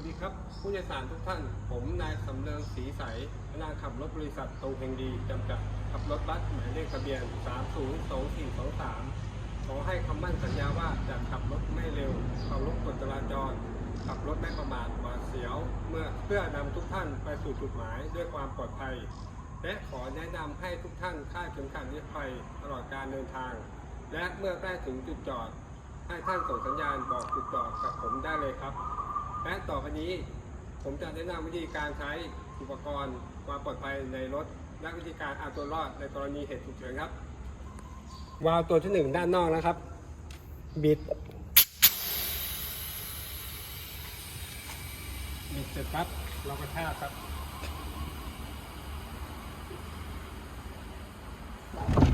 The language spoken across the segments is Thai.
วัสดีครับ ผู้โดยสารทุกท่าน ผมนายสำเริงศรีใสพนักงานขับรถบริษัทตรงเฮงดีจำกัดขับรถบัสหมายเลขทะเบียน 302423 ขอให้คำมั่นสัญญาว่าจะขับรถไม่เร็วเคารพกฎจราจร ขับรถไม่ประมาทหวาดเสียว เมื่อเพื่อนำทุกท่านไปสู่จุดหมายด้วยความปลอดภัย และขอแนะนำให้ทุกท่านคาดเข็มขัดนิรภัยตลอดการเดินทาง และเมื่อใกล้ถึงจุดจอด ให้ท่านส่งสัญญาณบอกจุดจอดกับผมได้เลยครับ และต่อไปนี้ ผมจะแนะนำวิธีการใช้อุปกรณ์ความปลอดภัยในรถ และวิธีการเอาตัวรอดในกรณีเหตุฉุกเฉินครับ วาล์วตัวที่หนึ่งด้านนอกนะครับ บิด บิดเสร็จปั๊บเราก็ท่าครับ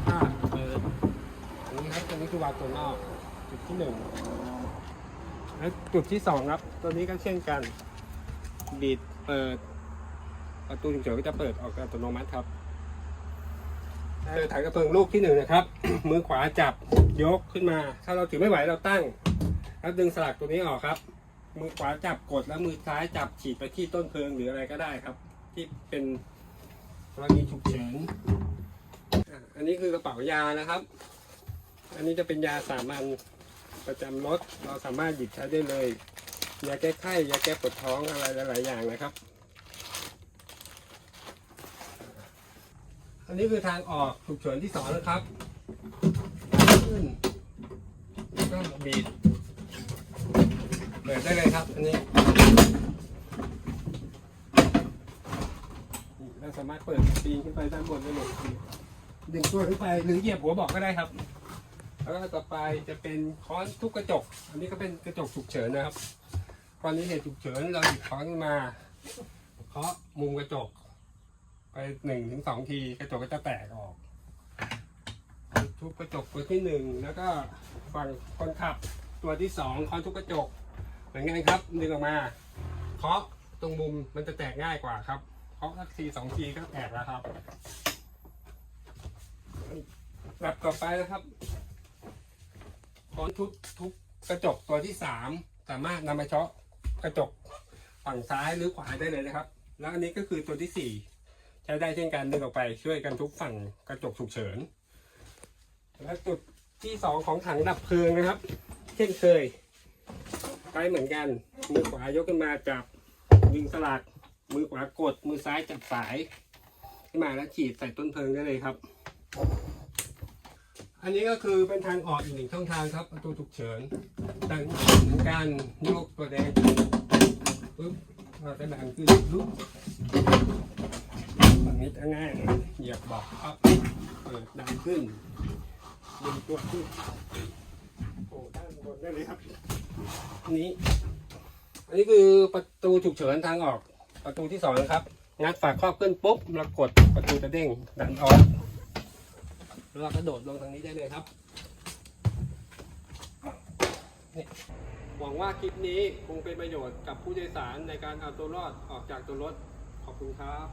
ท่าเปิดอันนี้ครับตัวนี้คือวาล์วตัวนอกจุดที่หนึ่ง แล้วจุดที่สองครับ ตัวนี้ก็เช่นกันบิดเปิด ประตูฉุกเฉินก็จะเปิดออกอัตโนมัติครับเจอถังกระเพลิงลูกที่หนึ่งนะครับ มือขวาจับยกขึ้นมา ถ้าเราถือไม่ไหวเราตั้ง แล้วดึงสลักตัวนี้ออกครับ มือขวาจับกดแล้วมือซ้ายจับฉีดไปที่ต้นเพลิงหรืออะไรก็ได้ครับ ที่เป็นกรณีฉุกเฉินอันนี้คือกระเป๋ายานะครับ อันนี้จะเป็นยาสามัญ ประจำรถเราสามารถหยิบใช้ได้เลยยาแก้ไข้ยาแก้ปวดท้องอะไรหลาย ๆ อย่างนะครับ อันนี้คือทางออกฉุกเฉินที่สองนะครับขึ้นแล้วก็บีดเปิดได้เลยครับ อันนี้เราสามารถเปิดปีนขึ้นไปด้านบนได้เลยดึงตัวขึ้นไปหรือเหยียบหัวบอกก็ได้ครับ แล้วก็ต่อไปจะเป็นค้อนทุบกระจก อันนี้ก็เป็นกระจกฉุกเฉินนะครับกรณีเหตุฉุกเฉินเราหยิบค้อนมาเคาะมุมกระจก ไปหนึ่งถึงสองทีกระจกก็จะแตกออกทุบกระจกตัวที่หนึ่งแล้วก็ฝั่งคนขับตัวที่สองค้อนทุบกระจกเหมือนกันครับดึงออกมาเคาะตรงมุมมันจะแตกง่ายกว่าครับเคาะสักทีสองทีก็แตกแล้วครับแบบต่อไปนะครับ ค้อนทุบทุบกระจกตัวที่สามสามารถนำมาเชาะกระจกฝั่งซ้ายหรือขวาได้เลยนะครับ แล้วอันนี้ก็คือตัวที่สี่ใช้ได้เช่นกันดึงออกไปช่วยกันทุบฝั่งกระจกฉุกเฉิน และจุดที่สองของถังดับเพลิงนะครับ เช่นเคยใช้เหมือนกันมือขวายกขึ้นมาจับดึงสลักมือขวากดมือซ้ายจับสายขึ้นมาแล้วฉีดใส่ต้นเพลิงได้เลยครับ อันนี้ก็คือเป็นทางออกอีกหนึ่งช่องทางครับประตูฉุกเฉินดังเหมือนการโยกตัวแดงปุ๊บเราจะดังขึ้นลุกฝั่งนี้จะง่ายเหยียบบอกครับเปิดดังขึ้นดึงตัวขึ้นโอ้ด้านบนได้เลยครับนนี้อันนี้คือประตูฉุกเฉินทางออกประตูที่สองนะครับงัดฝาครอบขึ้นปุ๊บแล้วกดประตูจะเด้งดันออก แล้วเรากระโดดลงทางนี้ได้เลยครับนี่หวังว่าคลิปนี้คงเป็นประโยชน์กับผู้โดยสารในการเอาตัวรอดออกจากตัวรถ ขอบคุณครับ